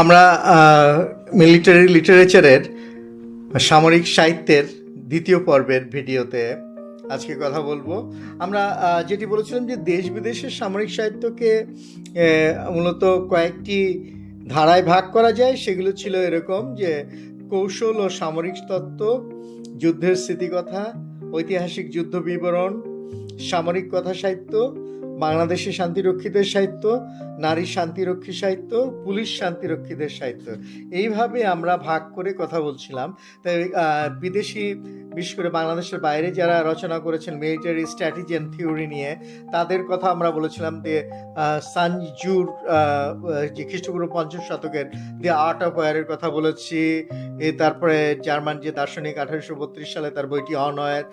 আমরা মিলিটারি লিটারেচারের সামরিক সাহিত্যের দ্বিতীয় পর্বের ভিডিওতে আজকে কথা বলব। আমরা যেটি বলেছিলাম যে দেশ বিদেশের সামরিক সাহিত্যকে মূলত কয়েকটি ধারায় ভাগ করা যায়, সেগুলো ছিল এরকম যে কৌশল ও সামরিক তত্ত্ব, যুদ্ধের স্মৃতিকথা, ঐতিহাসিক যুদ্ধ বিবরণ, সামরিক কথা সাহিত্য বাংলাদেশি শান্তিরক্ষীদের সাহিত্য, নারী শান্তিরক্ষী সাহিত্য, পুলিশ শান্তিরক্ষীদের সাহিত্য। এইভাবে আমরা ভাগ করে কথা বলছিলাম। তাই বিদেশি, বিশেষ করে বাংলাদেশের বাইরে যারা রচনা করেছেন মিলিটারি স্ট্র্যাটেজি অ্যান্ড থিওরি নিয়ে, তাদের কথা আমরা বলেছিলাম যে সানজুর যে খ্রিস্টপূর্ব পঞ্চম শতকের দি আর্ট অফ ওয়ারের কথা বলেছি। তারপরে জার্মান যে দার্শনিক আঠারোশো বত্রিশ সালে তার বইটি অনয়ের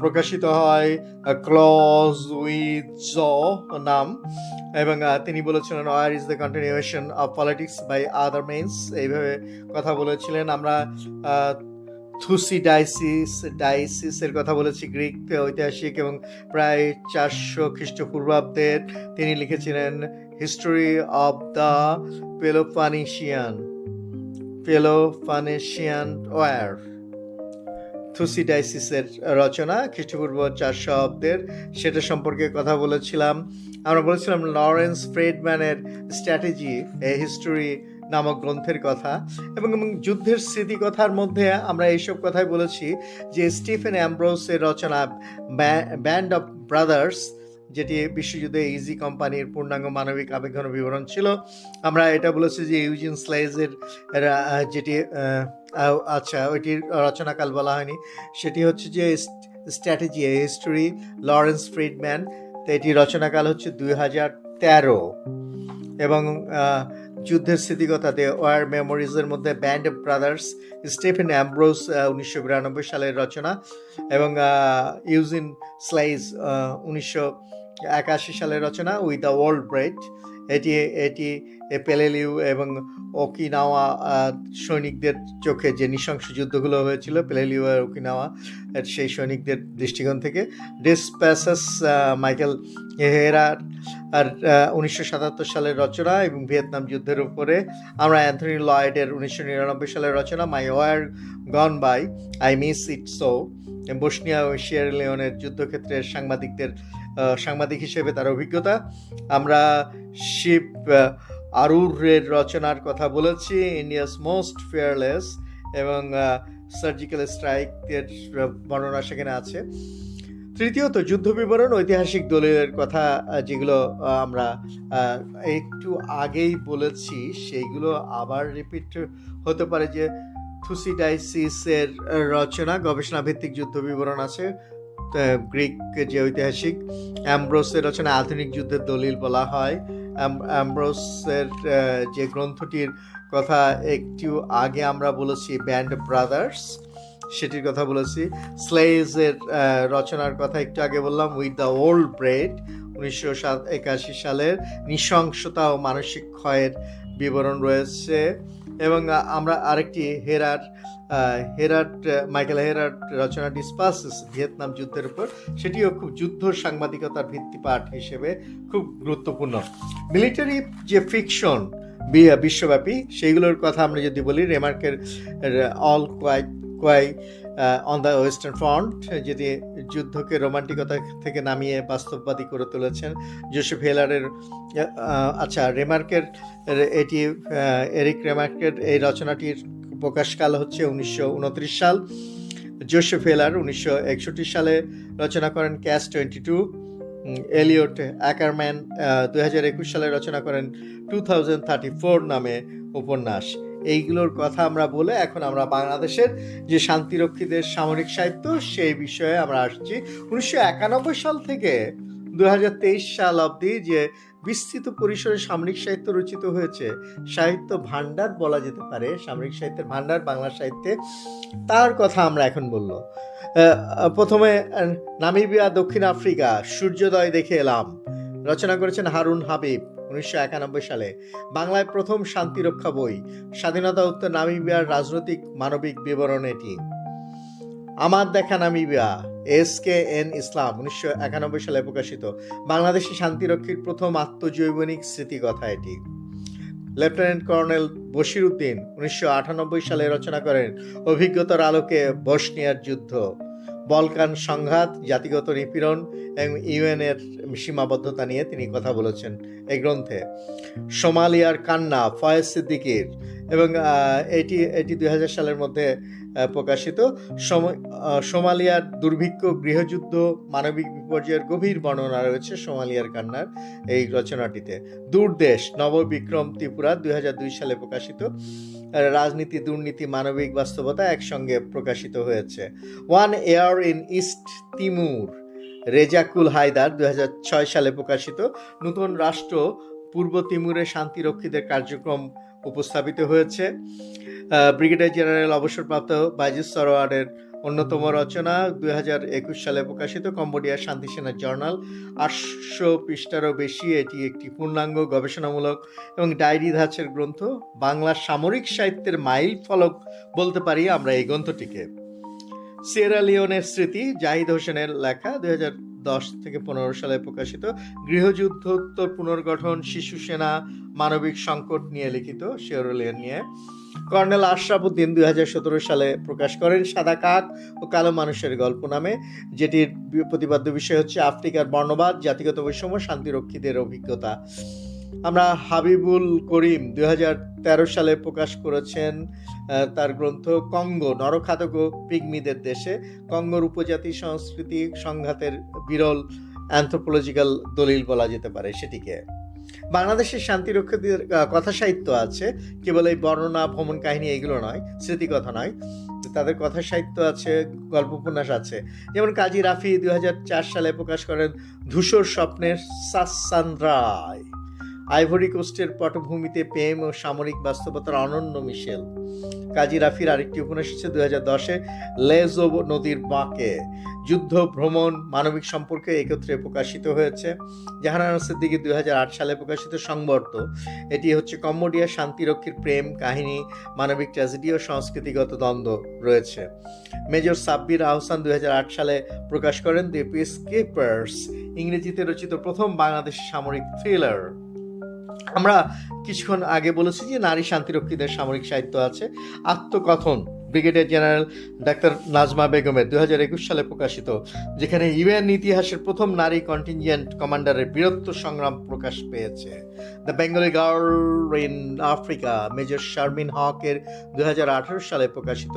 প্রকাশিত হয় ক্লজ উইথ জ নাম। এবং তিনি বলেছিলেন war is the continuation of politics by other means এইভাবে কথা বলেছিলেন। আমরা আহ, থুসিডাইসিস ডাইসিসের কথা বলেছি গ্রিক ঐতিহাসিক এবং প্রায় চারশো খ্রিস্টপূর্বাব্দের। তিনি লিখেছিলেন history of the Peloponnesian Peloponnesian war থুসিডাইসিসের রচনা খ্রিস্টপূর্ব চারশো অব্দের। সেটা সম্পর্কে কথা বলেছিলাম। আমরা বলেছিলাম লরেন্স ফ্রেডম্যানের স্ট্র্যাটেজি এ হিস্টোরি নামক গ্রন্থের কথা এবং যুদ্ধের স্মৃতিকথার মধ্যে আমরা এইসব কথাই বলেছি যে স্টিফেন অ্যাম্ব্রোসের রচনা ব্যান্ড অফ ব্রাদার্স যেটি বিশ্বযুদ্ধে ইজি কোম্পানির পূর্ণাঙ্গ মানবিক আবেগঘন বিবরণ ছিল। আমরা এটা বলেছি যে ইউজিন স্লাইজের যেটি আচ্ছা ওইটির রচনাকাল বলা হয়নি। সেটি হচ্ছে যে স্ট্র্যাটেজি হিস্টোরি লরেন্স ফ্রিডম্যান তো এটি রচনাকাল হচ্ছে দুই হাজার তেরো। এবং আহ, স্মৃতিকথা দে ওয়ার মেমোরিজের মধ্যে ব্যান্ড ব্রাদার্স স্টেফেন অ্যাম্ব্রোস উনিশশো বিরানব্বই সালের রচনা এবং ইউজিন স্লাইজ উনিশশো একাশি সালের রচনা উইথ দ্য ওয়ার্ল্ড ব্রেড এটি এটি পেলেলিউ এবং ওকিনাওয়া সৈনিকদের চোখে যে নৃশংস যুদ্ধগুলো হয়েছিল, পেলেলিউ আর ওকিনাওয়া সেই সৈনিকদের দৃষ্টিকোণ থেকে। ডিসপ্যাসাস মাইকেল হেরার আর উনিশশো সাতাত্তর সালের রচনা এবং ভিয়েতনাম যুদ্ধের উপরে। আমরা অ্যান্থনি লয়েডের উনিশশো নিরানব্বই সালের রচনা my war gone by I miss it so Bosnia ও শিয়ার লিওনের যুদ্ধক্ষেত্রের সাংবাদিকদের সাংবাদিক হিসেবে তার অভিজ্ঞতা। আমরা শিপ আরুরের রচনার কথা বলেছি, ইন্ডিয়াস মোস্ট ফেয়ারলেস এবং সার্জিক্যাল স্ট্রাইকের বর্ণনা সেখানে আছে। তৃতীয়ত যুদ্ধ বিবরণ ঐতিহাসিক দলের কথা যেগুলো আমরা একটু আগেই বলেছি, সেইগুলো আবার রিপিট হতে পারে যে থুসিডাইসিসের রচনা গবেষণা ভিত্তিক যুদ্ধ বিবরণ আছে। গ্রিক যে ঐতিহাসিক, অ্যাম্ব্রোসের রচনা আধুনিক যুদ্ধের দলিল বলা হয়। অ্যাম- অ্যাম্ব্রোসের যে গ্রন্থটির কথা একটু আগে আমরা বলেছি, ব্যান্ড ব্রাদার্স, সেটির কথা বলেছি। স্লেজের রচনার কথা একটু আগে বললাম, উইথ দ্য ওল্ড ব্রেড, উনিশশো একাশি সালের। নৃশংসতা ও মানসিক ক্ষয়ের বিবরণ রয়েছে। এবং আমরা আরেকটি হেরার হেরাট মাইকেল হেরাট রচনা ডিসপাসেস, ভিয়েতনাম যুদ্ধের উপর, সেটিও খুব যুদ্ধ সাংবাদিকতার ভিত্তিপাঠ হিসেবে খুব গুরুত্বপূর্ণ। মিলিটারি যে ফিকশন বিশ্বব্যাপী, সেইগুলোর কথা আমরা যদি বলি, রেমার্কের all quiet quiet on the western front যেটি যুদ্ধকে রোমান্টিকতা থেকে নামিয়ে বাস্তববাদী করে তুলেছেন জোসেফ হেলারের আচ্ছা রেমার্কের এটি এরিক রেমার্কের এই রচনাটির প্রকাশকাল হচ্ছে উনিশশো উনত্রিশ সাল। জোসেফ হেলার উনিশশো একষট্টি সালে রচনা করেন catch twenty two Elliot Ackerman দু হাজার একুশ সালে রচনা করেন টু নামে উপন্যাস। এইগুলোর কথা আমরা বলে এখন আমরা বাংলাদেশের যে শান্তিরক্ষীদের সামরিক সাহিত্য, সেই বিষয়ে আমরা আসছি। উনিশশো একানব্বই সাল থেকে দু হাজার তেইশ সাল অবধি যে বিস্তৃত পরিসরে সামরিক সাহিত্য রচিত হয়েছে, সাহিত্য ভাণ্ডার বলা যেতে পারে, সামরিক সাহিত্যের ভাণ্ডার বাংলা সাহিত্যে, তার কথা আমরা এখন বলল। প্রথমে নামিবিয়া, দক্ষিণ আফ্রিকা, সূর্যোদয় দেখে এলাম। রচনা করেছেন হারুন হাবিব। উনিশশো একানব্বই সালে বাংলায় প্রথম শান্তিরক্ষা বই, স্বাধীনতা উত্তর নামিবিয়ার রাজনৈতিক মানবিক বিবরণ এটি। আমার দেখা Namibia, S K N Islam, উনিশশো একানব্বই সালে প্রকাশিত, বাংলাদেশি শান্তিরক্ষীর প্রথম আত্মজৈবনিক স্মৃতিকথা এটি। লেফটেন্যান্ট কর্নেল বশির উদ্দিন উনিশশো আটানব্বই সালে রচনা করেন অভিজ্ঞতার আলোকে বসনিয়ার যুদ্ধ। বলকান সংঘাত, জাতিগত নিপীড়ন এবং ইউএনের সীমাবদ্ধতা নিয়ে তিনি কথা বলেছেন এই গ্রন্থে। সোমালিয়ার কান্না, ফয়েজ সিদ্দিকির এবং এটি এটি দুই হাজার সালের মধ্যে প্রকাশিত। সম- সোমালিয়ার দুর্ভিক্ষ, গৃহযুদ্ধ, মানবিক বিপর্যয়ের গভীর বর্ণনা রয়েছে সোমালিয়ার কান্নার এই রচনাটিতে। দূরদেশ নববিক্রম ত্রিপুরা দুই হাজার দুই সালে প্রকাশিত। রাজনীতি, দুর্নীতি, মানবিক বাস্তবতা একসঙ্গে প্রকাশিত হয়েছে। One year in East Timor, Rezakul Haider দু হাজার ছয় সালে প্রকাশিত। নতুন রাষ্ট্র, পূর্ব তিমুরে শান্তিরক্ষীদের কার্যক্রম উপস্থাপিত হয়েছে। ব্রিগেডিয়ার জেনারেল অবসরপ্রাপ্ত বাইজিস সরোয়ারের অন্যতম রচনা দুই হাজার একুশ সালে প্রকাশিত কম্বোডিয়ার শান্তি সেনার জার্নাল। আটশো পৃষ্ঠারও বেশি এটি একটি পূর্ণাঙ্গ গবেষণামূলক এবং ডায়েরি ধাঁচের গ্রন্থ। বাংলা সামরিক সাহিত্যের মাইল ফলক বলতে পারি আমরা এই গ্রন্থটিকে। সিয়েরা লিওনের স্মৃতি জাহিদ হোসেনের লেখা দুই দশ থেকে পনেরো সালে প্রকাশিত গৃহযুদ্ধোত্তর পুনর্গঠন শিশু সেনা মানবিক সংকট নিয়ে লিখিত। সিয়েরা নিয়ে কর্নেল আশরাফ উদ্দিন দুই হাজার সতেরো সালে প্রকাশ করেন সাদা কাক ও কালো মানুষের গল্প নামে, যেটির প্রতিপাদ্য বিষয় হচ্ছে আফ্রিকার বর্ণবাদ, জাতিগত বৈষম্য, শান্তিরক্ষীদের অভিজ্ঞতা। আমরা হাবিবুল করিম দুই হাজার তেরো সালে প্রকাশ করেছেন তার গ্রন্থ কঙ্গো নরখাতক পিগমিদের দেশে। কঙ্গোর উপজাতি সংস্কৃতি সংঘাতের বিরল অ্যান্থ্রোপোলজিক্যাল দলিল বলা যেতে পারে সেটিকে। বাংলাদেশের শান্তিরক্ষীদের কথা সাহিত্য আছে। কেবল এই বর্ণনা, ভ্রমণ কাহিনী এগুলো নয়, স্মৃতিকথা নয়। তাদের কথা সাহিত্য আছে গল্প উপন্যাস আছে। যেমন কাজী রাফি দুই হাজার চার সালে প্রকাশ করেন ধূসর স্বপ্নের সাসান্দ্রায় আইভরি কোস্টের পটভূমিতে প্রেম ও সামরিক বাস্তবতার অনন্য মিশেল। কাজী রাফির আরেকটি উপন্যাস হচ্ছে দু হাজার দশে লেজো নদীর বাঁকে। যুদ্ধ, ভ্রমণ, মানবিক সম্পর্কে একত্রে প্রকাশিত হয়েছে। জাহানারা সিদ্দিকি দুই হাজার আট সালে প্রকাশিত সংবর্ত। এটি হচ্ছে কম্বোডিয়া শান্তিরক্ষীর প্রেম কাহিনী, মানবিক ট্র্যাজেডি ও সংস্কৃতিগত দ্বন্দ্ব রয়েছে। মেজর সাব্বির আহসান দুই হাজার আট সালে প্রকাশ করেন দি পিস কিপার্স ইংরেজিতে রচিত প্রথম বাংলাদেশ সামরিক থ্রিলার। আমরা কিছুক্ষণ আগে বলেছি যে নারী শান্তিরক্ষীদের সামরিক সাহিত্য আছে। আত্মকথন, ব্রিগেডিয়ার জেনারেল ডাক্তার নাজমা বেগমের দু হাজার একুশ সালে প্রকাশিত, যেখানে ইউএন ইতিহাসের প্রথম নারী কন্টিনজেন্ট কমান্ডারের বীরত্ব সংগ্রাম প্রকাশ পেয়েছে। The Bengali girl in Africa, major Sharmin হকের দুই হাজার আঠারো সালে প্রকাশিত,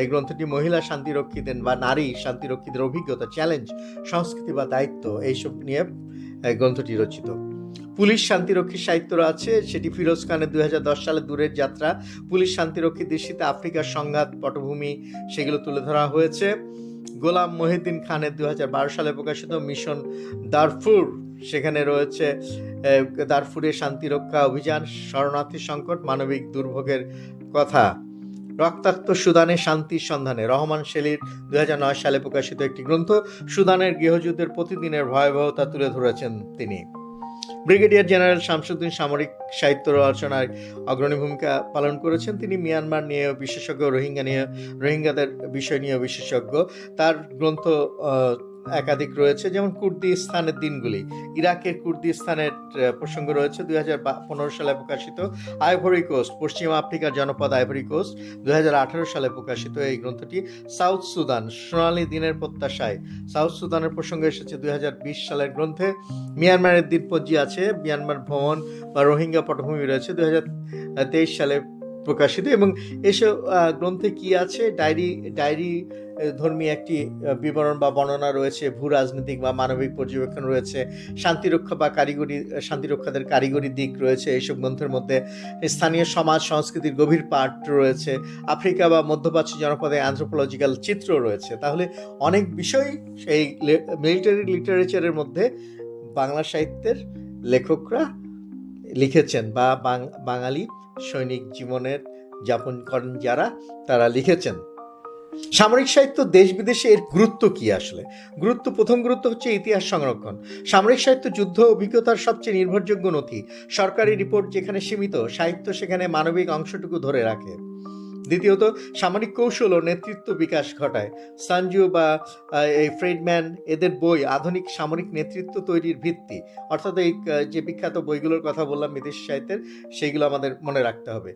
এই গ্রন্থটি মহিলা শান্তিরক্ষীদের বা নারী শান্তিরক্ষীদের অভিজ্ঞতা, চ্যালেঞ্জ, সংস্কৃতি বা দায়িত্ব, এইসব নিয়ে এই গ্রন্থটি রচিত। পুলিশ শান্তিরক্ষী সাহিত্য আছে সেটি ফিরোজ খানের দু হাজার দশ সালে দূরের যাত্রা। পুলিশ শান্তিরক্ষী দৃষ্টিতে আফ্রিকার সংঘাত পটভূমি সেগুলো তুলে ধরা হয়েছে। গোলাম মহিউদ্দিন খানের দু হাজার বারো সালে প্রকাশিত মিশন দারফুর সেখানে রয়েছে আহ, দারফুরের শান্তিরক্ষা অভিযান শরণার্থী সংকট মানবিক দুর্ভোগের কথা। রক্তাক্ত সুদানে শান্তির সন্ধানে রহমান শেলির দু হাজার নয় সালে প্রকাশিত একটি গ্রন্থ সুদানের গৃহযুদ্ধের প্রতিদিনের ভয়াবহতা তুলে ধরেছেন তিনি। ব্রিগেডিয়ার জেনারেল শামসুদ্দিন সামরিক সাহিত্য রচনায় অগ্রণী ভূমিকা পালন করেছেন। তিনি মিয়ানমার নিয়ে বিশেষজ্ঞ, রোহিঙ্গা নিয়ে, রোহিঙ্গাদের বিষয় নিয়ে বিশেষজ্ঞ। তার গ্রন্থ একাধিক রয়েছে, যেমন কুর্দিস্তানের দিনগুলি। ইরাকের কুর্দিস্তানের প্রসঙ্গ রয়েছে, দুই হাজার পনেরো সালে প্রকাশিত আইভরি কোস্ট, পশ্চিম আফ্রিকার জনপদ আইভরি কোস্ট, দুই হাজার আঠারো সালে প্রকাশিত এই গ্রন্থটি সাউথ সুদান, সোনালী দিনের প্রত্যাশায়। সাউথ সুদানের প্রসঙ্গ এসেছে দুই হাজার বিশ সালের গ্রন্থে। মিয়ানমারের দ্বীপপুঞ্জি আছে, মিয়ানমার ভ্রমণ বা রোহিঙ্গা পটভূমি রয়েছে, দুই তেইশ সালে প্রকাশিত এবং এসব গ্রন্থে কি আছে? ডায়েরি ডায়েরি ধর্মী একটি বিবরণ বা বর্ণনা রয়েছে, ভূ রাজনৈতিক বা মানবিক পর্যবেক্ষণ রয়েছে, শান্তিরক্ষা বা কারিগরি, শান্তিরক্ষাদের কারিগরি দিক রয়েছে এইসব গ্রন্থের মধ্যে স্থানীয় সমাজ, সংস্কৃতির গভীর পাঠ রয়েছে, আফ্রিকা বা মধ্যপ্রাচ্য জনপদে অ্যান্থ্রোপোলজিক্যাল চিত্র রয়েছে। তাহলে অনেক বিষয় সেই মিলিটারি লিটারেচারের মধ্যে বাংলা সাহিত্যের লেখকরা লিখেছেন বা বাঙালি সৈনিক জীবনের যাপন করেন যারা, তারা লিখেছেন। সামরিক সাহিত্য দেশ বিদেশে এর গুরুত্ব কি আসলে? গুরুত্ব, প্রথম গুরুত্ব হচ্ছে ইতিহাস সংরক্ষণ। সামরিক সাহিত্য যুদ্ধ অভিজ্ঞতার সবচেয়ে নির্ভরযোগ্য নথি। সরকারি রিপোর্ট যেখানে সীমিত, সাহিত্য সেখানে মানবিক অংশটুকু ধরে রাখে। দ্বিতীয়ত, সামরিক কৌশল ও নেতৃত্ব বিকাশ ঘটায়। সানজু বা এই ফ্রেডম্যান, এদের বই আধুনিক সামরিক নেতৃত্ব তৈরির ভিত্তি। অর্থাৎ এই যে বিখ্যাত বইগুলোর কথা বললাম, বিদেশি সাহিত্যের, সেইগুলো আমাদের মনে রাখতে হবে।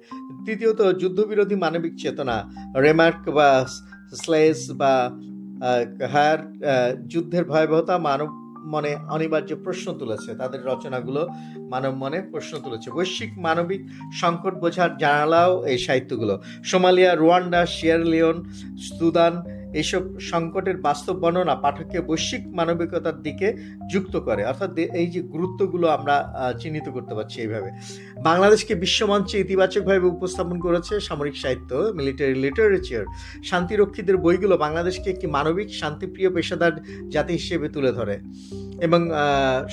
তৃতীয়ত যুদ্ধবিরোধী মানবিক চেতনা, রেমার্ক বা, স্লেস বা হায়ার যুদ্ধের ভয়াবহতা, মানব মনে অনিবার্য প্রশ্ন তুলেছে। তাদের রচনাগুলো মানব মনে প্রশ্ন তুলেছে। বৈশ্বিক মানবিক সংকট বোঝার জানালাও এই সাহিত্যগুলো। Somalia, Rwanda Sierra Leone Sudan এইসব সংকটের বাস্তব বর্ণনা পাঠককে বৈশ্বিক মানবিকতার দিকে যুক্ত করে। অর্থাৎ এই যে গুরুত্বগুলো আমরা চিহ্নিত করতে পারছি এইভাবে। বাংলাদেশকে বিশ্বমঞ্চে ইতিবাচকভাবে উপস্থাপন করেছে সামরিক সাহিত্য মিলিটারি লিটারেচার শান্তিরক্ষীদের বইগুলো বাংলাদেশকে একটি মানবিক, শান্তিপ্রিয় পেশাদার জাতি হিসেবে তুলে ধরে এবং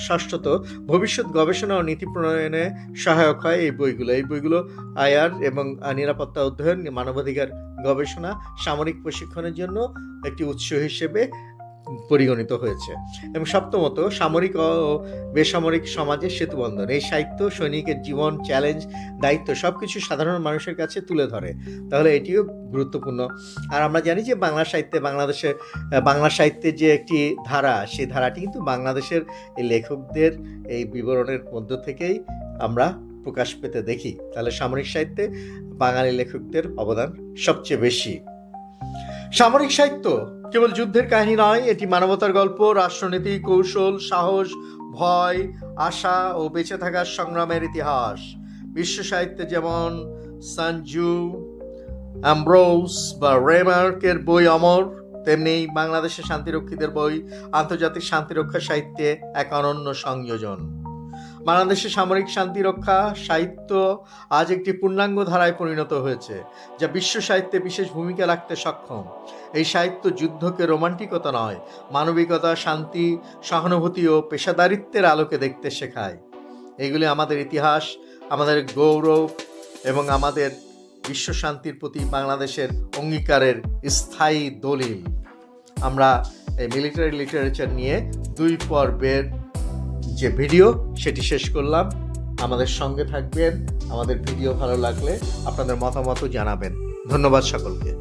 ষষ্ঠত ভবিষ্যৎ গবেষণা ও নীতি প্রণয়নে সহায়ক হয় এই বইগুলো। এই বইগুলো আয়ার এবং নিরাপত্তা অধ্যয়ন, মানবাধিকার গবেষণা সামরিক প্রশিক্ষণের জন্য একটি উৎস হিসেবে পরিগণিত হয়েছে। এবং সপ্তমত সামরিক ও বেসামরিক সমাজের সেতুবন্ধন। এই সাহিত্য সৈনিকের জীবন চ্যালেঞ্জ দায়িত্ব সব কিছু সাধারণ মানুষের কাছে তুলে ধরে। তাহলে এটিও গুরুত্বপূর্ণ। আর আমরা জানি যে বাংলা সাহিত্যে বাংলাদেশের আহ, বাংলা সাহিত্যের যে একটি ধারা সেই ধারাটি কিন্তু বাংলাদেশের এই লেখকদের এই বিবরণের মধ্য থেকেই আমরা প্রকাশ পেতে দেখি, তাহলে সামরিক সাহিত্যে বাঙালি লেখকদের অবদান সবচেয়ে বেশি। সামরিক সাহিত্য কেবল যুদ্ধের কাহিনী নয়, এটি মানবতার গল্প, রাষ্ট্রনীতি, কৌশল, সাহস, ভয়, আশা ও বেঁচে থাকার সংগ্রামের ইতিহাস। বিশ্ব সাহিত্যে যেমন সঞ্জু অ্যাম্ব্রোস বা রেমার্কের বই অমর, তেমনি বাংলাদেশের শান্তিরক্ষীদের বই, আন্তর্জাতিক শান্তিরক্ষা সাহিত্যে এক অনন্য সংযোজন। বাংলাদেশের সামরিক শান্তিরক্ষা সাহিত্য আজ একটি পূর্ণাঙ্গ ধারায় পরিণত হয়েছে, যা বিশ্ব সাহিত্যে বিশেষ ভূমিকা রাখতে সক্ষম। এই সাহিত্য যুদ্ধকে রোমান্টিকতা নয়, মানবিকতা, শান্তি, সহানুভূতি ও পেশাদারিত্বের আলোকে দেখতে শেখায়। এগুলি আমাদের ইতিহাস, আমাদের গৌরব এবং আমাদের বিশ্ব শান্তির প্রতি বাংলাদেশের অঙ্গীকারের স্থায়ী দলিল। আমরা এই মিলিটারি লিটারেচার নিয়ে দুই পর্বের যে ভিডিও, সেটি শেষ করলাম। আমাদের সঙ্গে থাকবেন। আমাদের ভিডিও ভালো লাগলে আপনাদের মতামতও জানাবেন। ধন্যবাদ সকলকে।